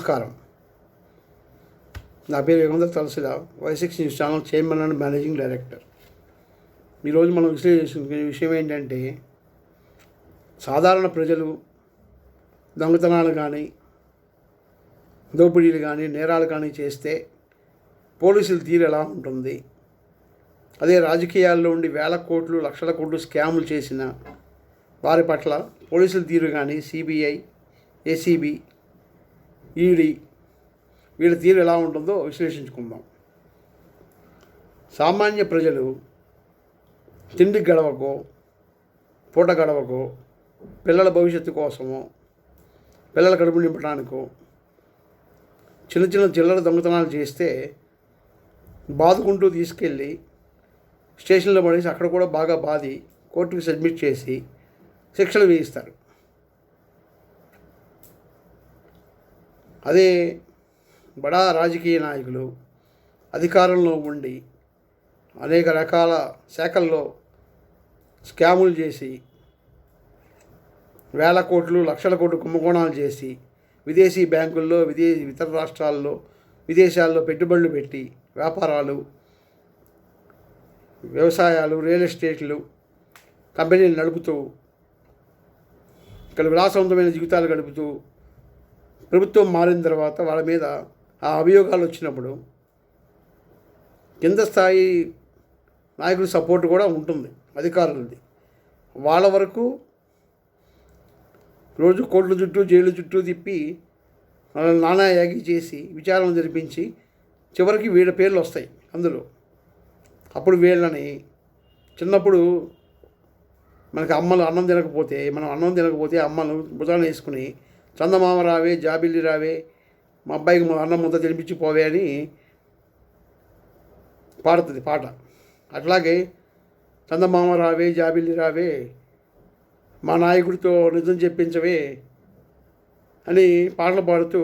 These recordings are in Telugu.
నమస్కారం. నా పేరు Yogender Talasirao Y six news channel chairman and managing director. ఈరోజు మనం విశ్లేషించుకునే విషయం ఏంటంటే సాధారణ ప్రజలు దొంగతనాలు కానీ దోపిడీలు కానీ నేరాలు కానీ చేస్తే పోలీసుల తీరు ఎలా ఉంటుంది? అదే రాజకీయాల్లో ఉండి వేల కోట్లు లక్షల కోట్లు స్కాములు చేసిన వారి పట్ల పోలీసుల తీరు కానీ సిబిఐ ఏసీబీ ఈడీ వీళ్ళ తీరు ఎలా ఉంటుందో విశ్లేషించుకుందాం. సామాన్య ప్రజలు తిండి గడవకో పూట గడవకో పిల్లల భవిష్యత్తు కోసమో పిల్లల కడుపు నింపడానికో చిన్న చిన్న చిల్లర దొంగతనాలు చేస్తే బాదుకుంటూ తీసుకెళ్ళి స్టేషన్లో పడేసి అక్కడ కూడా బాగా బాది కోర్టుకి సబ్మిట్ చేసి శిక్షలు వేయిస్తారు. అదే బడా రాజకీయ నాయకులు అధికారంలో ఉండి అనేక రకాల శాఖల్లో స్కాములు చేసి వేల కోట్లు లక్షల కోట్లు కుంభకోణాలు చేసి విదేశీ బ్యాంకుల్లో విదేశీ ఇతర రాష్ట్రాల్లో విదేశాల్లో పెట్టుబడులు పెట్టి వ్యాపారాలు వ్యవసాయాలు రియల్ ఎస్టేట్లు కంపెనీలు నడుపుతూ ఇక్కడ విలాసవంతమైన జీవితాలు గడుపుతూ ప్రభుత్వం మారిన తర్వాత వాళ్ళ మీద ఆ అభియోగాలు వచ్చినప్పుడు కింద స్థాయి నాయకుల సపోర్ట్ కూడా ఉంటుంది అధికారులది. వాళ్ళ వరకు రోజు కోర్టుల చుట్టూ జైలు చుట్టూ తిప్పి వాళ్ళని నానా యాగి చేసి విచారణ జరిపించి చివరికి వీళ్ళ పేర్లు వస్తాయి అందులో. అప్పుడు వీళ్ళని చిన్నప్పుడు మనకి అమ్మలు అన్నం తినకపోతే మనం అన్నం తినకపోతే అమ్మలు భుజాన్ని వేసుకుని చందమామ రావే జాబిల్లి రావే మా అబ్బాయికి మా అన్నం ముద్ద తినిపించి పోవే అని పాడుతుంది పాట. అట్లాగే చందమామ రావే జాబిల్లి రావే మా నాయకుడితో నిజం చెప్పించవే అని పాటలు పాడుతూ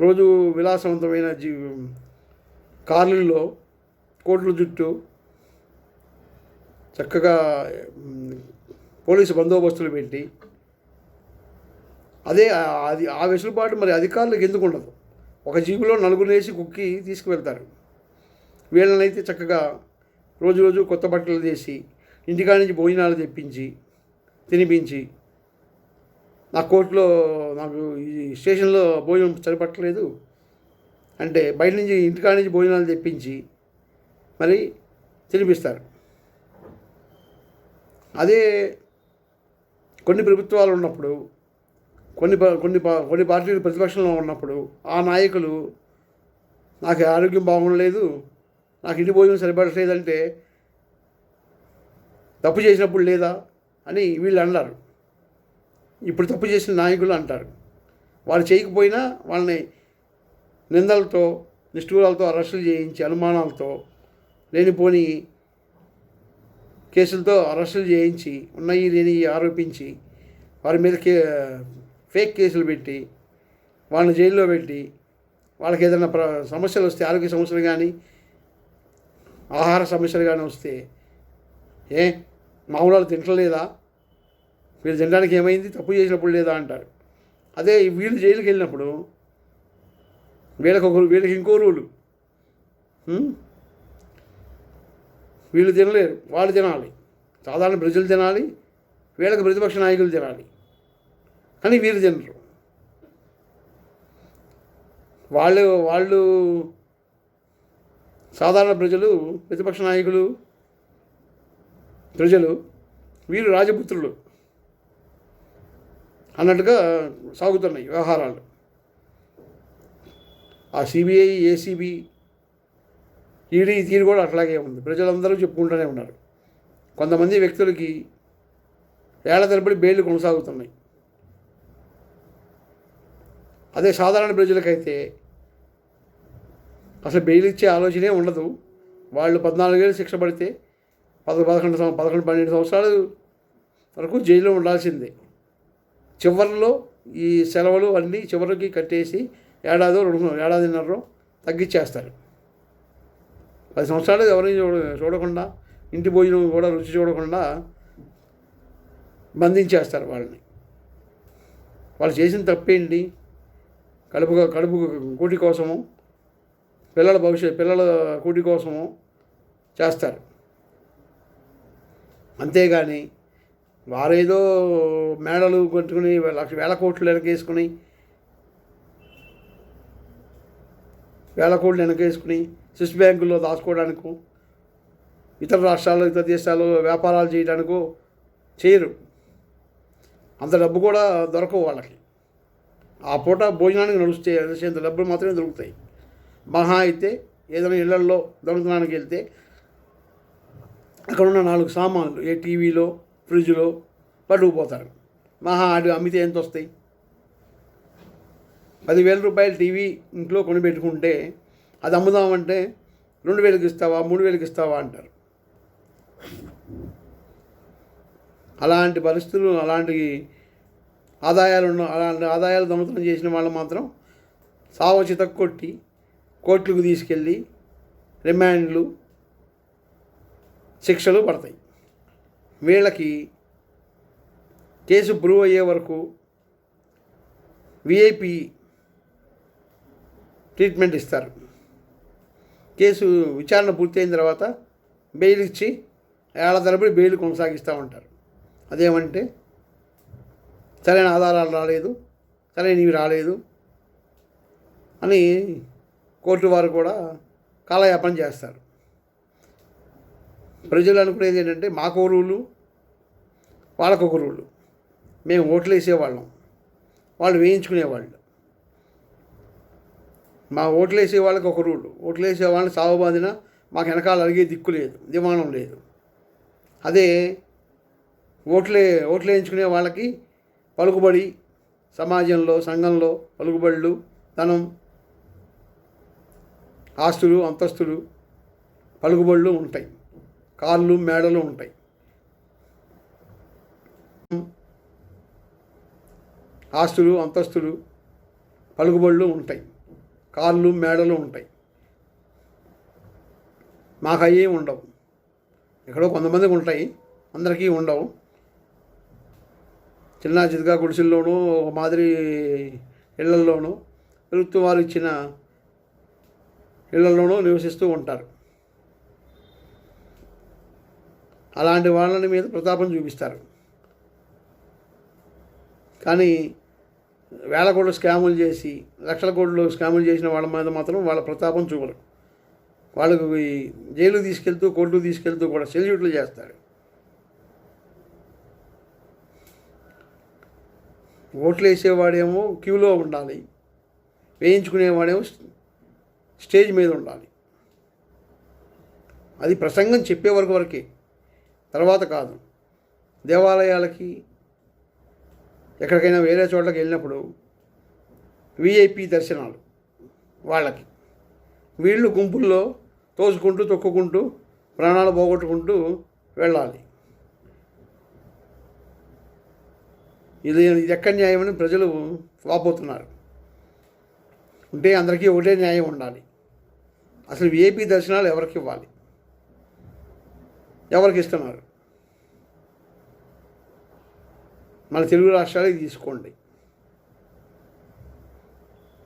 రోజు విలాసవంతమైన జీ కార్లలో కోట్ల జుట్టు చక్కగా పోలీసు బందోబస్తులు పెట్టి అదే అది ఆ వెసులుబాటు మరి అధికారులకు ఎందుకు ఉండదు? ఒక జీబులో నలుగురు వేసి కుక్కి తీసుకువెళ్తారు. వీళ్ళనైతే చక్కగా రోజు రోజు కొత్త బట్టలు చేసి ఇంటికాడ నుంచి భోజనాలు తెప్పించి తినిపించి నా కోర్టులో నాకు ఈ స్టేషన్లో భోజనం సరిపట్టలేదు అంటే బయట నుంచి ఇంటికాడ నుంచి భోజనాలు తెప్పించి మరి తినిపిస్తారు. అదే కొన్ని ప్రభుత్వాలు ఉన్నప్పుడు కొన్ని ప- కొన్ని కొన్ని పార్టీలు ప్రతిపక్షంలో ఉన్నప్పుడు ఆ నాయకులు నాకు ఆరోగ్యం బాగుండలేదు నాకు ఇంటి భోజనం సరిపడలేదంటే తప్పు చేసినప్పుడు లేదా అని వీళ్ళు అన్నారు. ఇప్పుడు తప్పు చేసిన నాయకులు అంటారు. వాళ్ళు చేయకపోయినా వాళ్ళని నిందలతో నిష్ఠూరాలతో అరెస్టులు చేయించి అనుమానాలతో లేనిపోని కేసులతో అరెస్టులు చేయించి ఉన్నాయి లేని ఆరోపించి వారి మీద కే ఫేక్ కేసులు పెట్టి వాళ్ళని జైల్లో పెట్టి వాళ్ళకి ఏదైనా ప్ర సమస్యలు వస్తే ఆరోగ్య సమస్యలు కానీ ఆహార సమస్యలు కానీ వస్తే ఏ మామూలు తింటలేదా? వీళ్ళు తినడానికి ఏమైంది? తప్పు చేసినప్పుడు లేదా అంటారు. అదే వీళ్ళు జైలుకి వెళ్ళినప్పుడు వీళ్ళకి ఒక వీళ్ళకి ఇంకో రూలు. వీళ్ళు తినలేరు. వాళ్ళు తినాలి. సాధారణ ప్రజలు తినాలి. వీళ్ళకి ప్రతిపక్ష నాయకులు తినాలి. కానీ వీరు తినరు వాళ్ళు వాళ్ళు సాధారణ ప్రజలు ప్రతిపక్ష నాయకులు ప్రజలు వీరు రాజపుత్రులు అన్నట్టుగా సాగుతున్నాయి వ్యవహారాలు. ఆ సిబిఐ ఏసీబీ ఈడీ తీరు కూడా అట్లాగే ఉంది. ప్రజలందరూ చెప్పుకుంటూనే ఉన్నారు. కొంతమంది వ్యక్తులకి ఏళ్ళ తరబడి బెయిల్ కొనసాగుతున్నాయి. అదే సాధారణ ప్రజలకైతే అసలు బెయిల్ ఇచ్చే ఆలోచనే ఉండదు. వాళ్ళు పద్నాలుగేళ్ళు శిక్ష పడితే పద పదకొండు పదకొండు పన్నెండు సంవత్సరాలు వరకు జైల్లో ఉండాల్సిందే. చివరిలో ఈ సెలవులు అన్నీ చివరికి కట్టేసి ఏడాదో రెండు ఏడాదిన్నర తగ్గించేస్తారు పది సంవత్సరాలు ఎవరిని చూడ చూడకుండా ఇంటి భోజనం కూడా రుచి చూడకుండా బంధించేస్తారు వాళ్ళని. వాళ్ళు చేసిన తప్పేంటి? కడుపు కడుపు కూటి కోసము పిల్లల భవిష్యత్ పిల్లల కూటి కోసము చేస్తారు. అంతేగాని వారేదో మేడలు కొట్టుకుని లక్ష వేల కోట్లు వెనకేసుకుని వేల కోట్లు వెనకేసుకుని స్విస్ బ్యాంకుల్లో దాచుకోవడానికో ఇతర రాష్ట్రాల్లో ఇతర దేశాల్లో వ్యాపారాలు చేయడానికో చేయరు. అంత డబ్బు కూడా దొరకవు వాళ్ళకి. ఆ పూట భోజనానికి నడుస్తే అంత డబ్బులు మాత్రమే దొరుకుతాయి. మహా అయితే ఏదైనా ఇళ్ళల్లో దొంగతనానికి వెళ్తే అక్కడ ఉన్న నాలుగు సామాన్లు ఏ టీవీలో ఫ్రిడ్జ్లో పట్టుకుపోతారు. మహా ఆడి అమ్మితే ఎంత వస్తాయి పదివేల రూపాయలు టీవీ ఇంట్లో కొనిపెట్టుకుంటే అది అమ్ముదామంటే రెండు వేలకు ఇస్తావా మూడు వేలకు ఇస్తావా అంటారు. అలాంటి పరిస్థితులు అలాంటి ఆదాయాలు ఉన్న అలాంటి ఆదాయాలు దొంగతనం చేసిన వాళ్ళు మాత్రం సావచిత కొట్టి కోర్టులకు తీసుకెళ్ళి రిమాండ్లు శిక్షలు పడతాయి. వీళ్ళకి కేసు ప్రూవ్ అయ్యే వరకు విఐపి ట్రీట్మెంట్ ఇస్తారు. కేసు విచారణ పూర్తయిన తర్వాత బెయిల్ ఇచ్చి ఏళ్ళ తరబడి బెయిల్ కొనసాగిస్తూ ఉంటారు. అదేమంటే సరైన ఆధారాలు రాలేదు సరైనవి రాలేదు అని కోర్టు వారు కూడా కాలయాపన చేస్తారు. ప్రజలు అనుకునేది ఏంటంటే మాకు రూలు వాళ్ళకొక రూలు. మేము ఓట్లు వేసేవాళ్ళం వాళ్ళు వేయించుకునేవాళ్ళు. మా ఓట్లు వేసే వాళ్ళకి ఒక రూలు. ఓట్లు వేసే వాళ్ళని సాగుబాదిన మాకు వెనకాల అడిగే దిక్కు లేదు దిమానం లేదు. అదే ఓట్లే ఓట్లు వేయించుకునే వాళ్ళకి పలుకుబడి సమాజంలో సంఘంలో పలుకుబడులు ధనం ఆస్తులు అంతస్తులు పలుకుబడులు ఉంటాయి. కార్లు మేడలు ఉంటాయి. ఆస్తులు అంతస్తులు పలుకుబడులు ఉంటాయి. కార్లు మేడలు ఉంటాయి. మాకు అవి ఉండవు. ఎక్కడో కొంతమందికి ఉంటాయి. అందరికీ ఉండవు. చిన్న చితగా గుడిసెల్లోనూ ఒక మాదిరి ఇళ్ళల్లోనూ ప్రభుత్వం వారు ఇచ్చిన ఇళ్ళలోనూ నివసిస్తూ ఉంటారు. అలాంటి వాళ్ళని మీద ప్రతాపం చూపిస్తారు. కానీ వేల కోట్లు స్కాములు చేసి లక్షల కోట్లు స్కాములు చేసిన వాళ్ళ మీద మాత్రం వాళ్ళ ప్రతాపం చూపరు. వాళ్ళకు జైలు తీసుకెళ్తూ కోర్టు తీసుకెళ్తూ కూడా సెల్యూట్లు చేస్తారు. ఓట్లు వేసేవాడేమో క్యూలో ఉండాలి. వేయించుకునేవాడేమో స్టేజ్ మీద ఉండాలి. అది ప్రసంగం చెప్పే వరకు వరకే. తర్వాత కాదు. దేవాలయాలకి ఎక్కడికైనా వేరే చోట్లకి వెళ్ళినప్పుడు విఐపి దర్శనాలు వాళ్ళకి. వీళ్ళు గుంపుల్లో తోసుకుంటూ తొక్కుకుంటూ ప్రాణాలు పోగొట్టుకుంటూ వెళ్ళాలి. ఇది ఇది ఎక్కడ న్యాయమని ప్రజలు వాపోతున్నారు. ఉంటే అందరికీ ఒకటే న్యాయం ఉండాలి. అసలు ఏపీ దర్శనాలు ఎవరికి ఇవ్వాలి? ఎవరికి ఇస్తున్నారు? మన తెలుగు రాష్ట్రాలకి తీసుకోండి.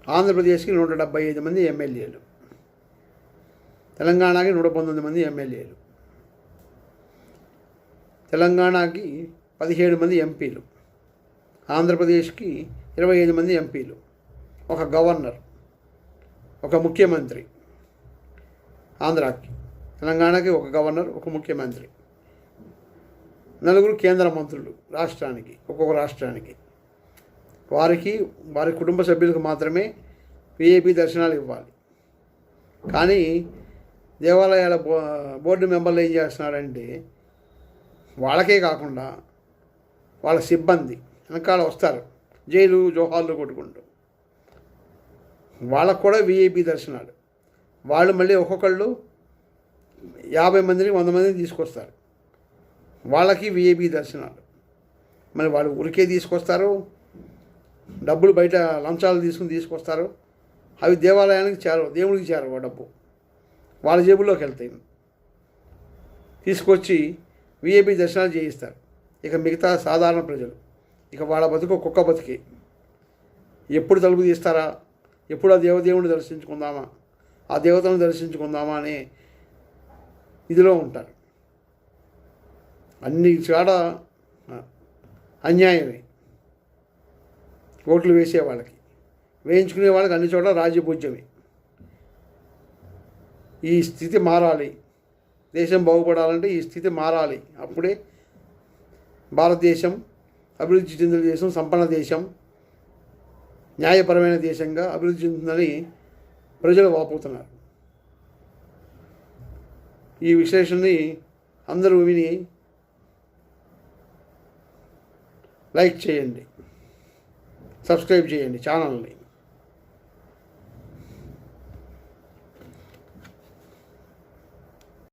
ఆంధ్రప్రదేశ్కి నూట డెబ్బై ఐదు మంది ఎమ్మెల్యేలు. తెలంగాణకి నూట పంతొమ్మిది మంది ఎమ్మెల్యేలు. తెలంగాణకి పదిహేడు మంది ఎంపీలు. ఆంధ్రప్రదేశ్కి ఇరవై ఐదు మంది ఎంపీలు ఒక గవర్నర్ ఒక ముఖ్యమంత్రి ఆంధ్రాకి తెలంగాణకి ఒక గవర్నర్ ఒక ముఖ్యమంత్రి. నలుగురు కేంద్ర మంత్రులు రాష్ట్రానికి ఒక్కొక్క రాష్ట్రానికి. వారికి వారి కుటుంబ సభ్యులకు మాత్రమే విఐపి దర్శనాలు ఇవ్వాలి. కానీ దేవాలయాల బో బోర్డు మెంబర్లు ఏం చేస్తున్నారంటే వాళ్ళకే కాకుండా వాళ్ళ సిబ్బంది వెనకాల వస్తారు. జైలు జోహాల్లో కొట్టుకుంటూ. వాళ్ళకు కూడా విఐపి దర్శనాలు. వాళ్ళు మళ్ళీ ఒక్కొక్కళ్ళు యాభై మందిని వంద మందిని తీసుకొస్తారు. వాళ్ళకి విఐపి దర్శనాలు. మరి వాళ్ళు ఉరికే తీసుకొస్తారు. డబ్బులు బయట లంచాలు తీసుకుని తీసుకొస్తారు. అవి దేవాలయానికి చేరవు దేవుడికి చేరవు ఆ డబ్బు. వాళ్ళ జేబుల్లోకి వెళ్తాయి. తీసుకొచ్చి విఐపి దర్శనాలు చేయిస్తారు. ఇక మిగతా సాధారణ ప్రజలు. ఇక వాళ్ళ బతుకు కుక్క బతికి. ఎప్పుడు తలుపు తీస్తారా? ఎప్పుడు ఆ దేవదేవుని దర్శించుకుందామా? ఆ దేవతను దర్శించుకుందామా అని ఇదిలో ఉంటారు. అన్ని చాడ అన్యాయమే. ఓట్లు వేసే వాళ్ళకి. వేయించుకునే వాళ్ళకి అన్ని చోట్ల రాజ్యపూజ్యమే. ఈ స్థితి మారాలి. దేశం బాగుపడాలంటే ఈ స్థితి మారాలి. అప్పుడే భారతదేశం అభివృద్ధి చెందిన దేశం సంపన్న దేశం న్యాయపరమైన దేశంగా అభివృద్ధి చెందుతుందని ప్రజలు వాపోతున్నారు. ఈ విశ్లేషణని అందరూ విని లైక్ చేయండి సబ్స్క్రైబ్ చేయండి ఛానల్ని.